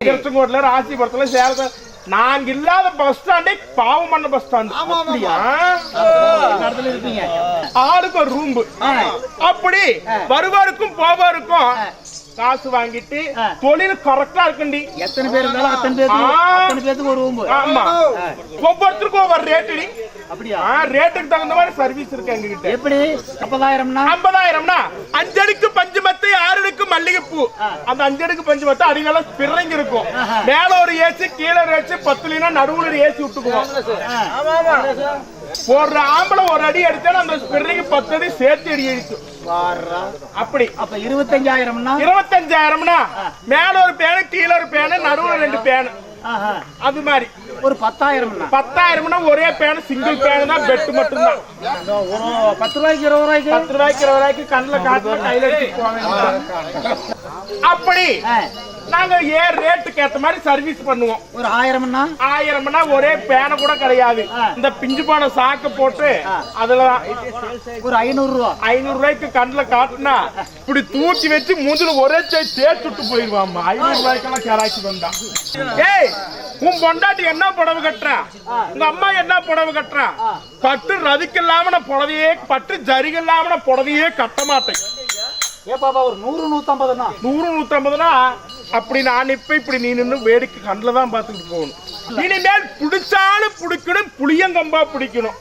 திருச்செங்கோட்டுல ராசிபுரத்துல சேலத்துல நாங்க இல்லாத பஸ் ஸ்டாண்டே பாவம் பண்ண பஸ் ஸ்டாண்ட் ஆளுக்கு ஒரு ரூம் அப்படி வருவாருக்கும் போவாருக்கும் காசு வாங்கிட்டு. தொழில் கரெக்டா இருக்குண்டி. எத்தனை பேர் இருந்தாலும் அத்தனை பேருக்கு ஒரு ரூம் ஆமா. ஒவ்வொருத்தருக்கும் ஒவ்வொரு ரேட்டுடி அப்படியா? ரேட்டுக்கு தகுந்த மாதிரி சர்வீஸ் இருக்கு எங்க கிட்ட எப்படி? ஐம்பதாயிரம்னா? ஐம்பதாயிரம்னா அஞ்சடிக்கு பஞ்சு மத்தை ஆறடுக்கு மல்லிகைப்பூ. அந்த அஞ்சடுக்கு பஞ்சு மத்தை அடிகளம் பிறங்க இருக்கும். மேல ஒரு ஏசி கீழே ஒரு ஏசி பத்துலினா நடுவுல ஒரு ஏசி விட்டுக்குவோம். ஒரு ஆம்பளை ஒரு அடி அடிச்சா அந்த பிறகு பத்து அடி சேர்த்து அடி அடிக்கும். வாரா. அப்படி. அப்ப இருபத்தஞ்சாயிரம்னா? இருபத்தஞ்சாயிரம்னா மேல ஒரு பேனு கீழே ஒரு பேனு நடுவுல ரெண்டு பேனு. அது மாதிரி. ஒரு பத்தாயிரம்னா? பத்தாயிரம்னா ஒரே பேனு சிங்கிள் பேனு தான் பெட் மட்டும்தான். இதோ ஒரு பத்து ரூபாய்க்கு இருபது ரூபாய்க்கு? பத்து ரூபாய்க்கு இருபது ரூபாய்க்கு கண்ணுல காட்டுல கையில அப்படி. நாங்க ஏன் ரேட்டுக்கு ஏத்த மாதிரி சர்வீஸ் பண்ணுவோம். ஒரு ஆயிரம்னா? ஆயிரம்னா ஒரே பேனை கூட கிடையாது. இந்த பிஞ்சு போன சாக்கு போட்டு அதுல ஒரு ஐநூறு ரூபா ஐநூறு ரூபாய்க்கு கண்ணுல காட்டுனா இப்படி தூக்கி வச்சு மூஞ்சில ஒரே தேய் தேய்ச்சுட்டு போயிருவாம்மா ஐநூறு ரூபாய்க்கெல்லாம் கேராக்கி வந்தா. ஏய் உன் பொண்டாட்டி என்ன புடவை கட்டுறா? உங்க அம்மா என்ன புடவை கட்டுறா? பட்டு ரதிக்கு இல்லாம புடவையே பட்டு ஜரிகை இல்லாம நான் புடவையே கட்ட மாட்டேன். ஏ பாப்பா ஒரு நூறு நூத்தம்பதுனா? நூறு நூத்தம்பதுனா அப்படி நான் இப்ப இப்படி நீ நின்னு வேடிக்கை கண்ணில் தான் பார்த்துக்கிட்டு போகணும். இனிமேல் பிடிச்சாலும் பிடிக்கணும் புளியங்கம்பா பிடிக்கணும்.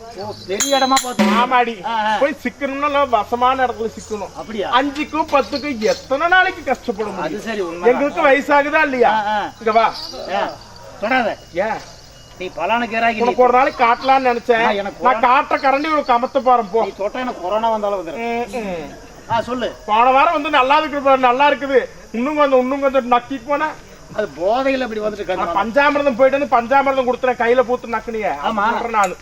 பெரிய இடமா பார்த்து ஆமாடி. ஆ, ஆ. போய் சிக்கணும்னா வசமான இடத்துல சிக்கணும். அப்படியா? அஞ்சுக்கும் பத்துக்கும் எத்தனை நாளைக்கு கஷ்டப்பட அது சரி எங்களுக்கு வயசாகுதா இல்லையா. இங்க வா. தொடாத. ஏன் நீ பலான கேராகி உனக்கு ஒரு நாளைக்கு காட்டலாம்னு நினைச்சேன். எனக்கு நான் காட்ட கரண்டி ஒரு கமத்த போறேன் போ. நீ தொட்டா எனக்கு கொரோனா வந்தாலும் வந்துடும். ஆ சொல்லு. போன வாரம் வந்து நல்லா இருக்குது நல்லா இருக்குது. இன்னும் கொஞ்சம் இன்னும் கொஞ்சம் நக்கிட்டு போனா அது போதையில் அப்படி வந்துட்டு பஞ்சாமிரதம் போயிட்டு வந்து பஞ்சாமிரதம் கொடுத்துறேன் கையில பூத்து நக்குனிய. ஆமா. நான்.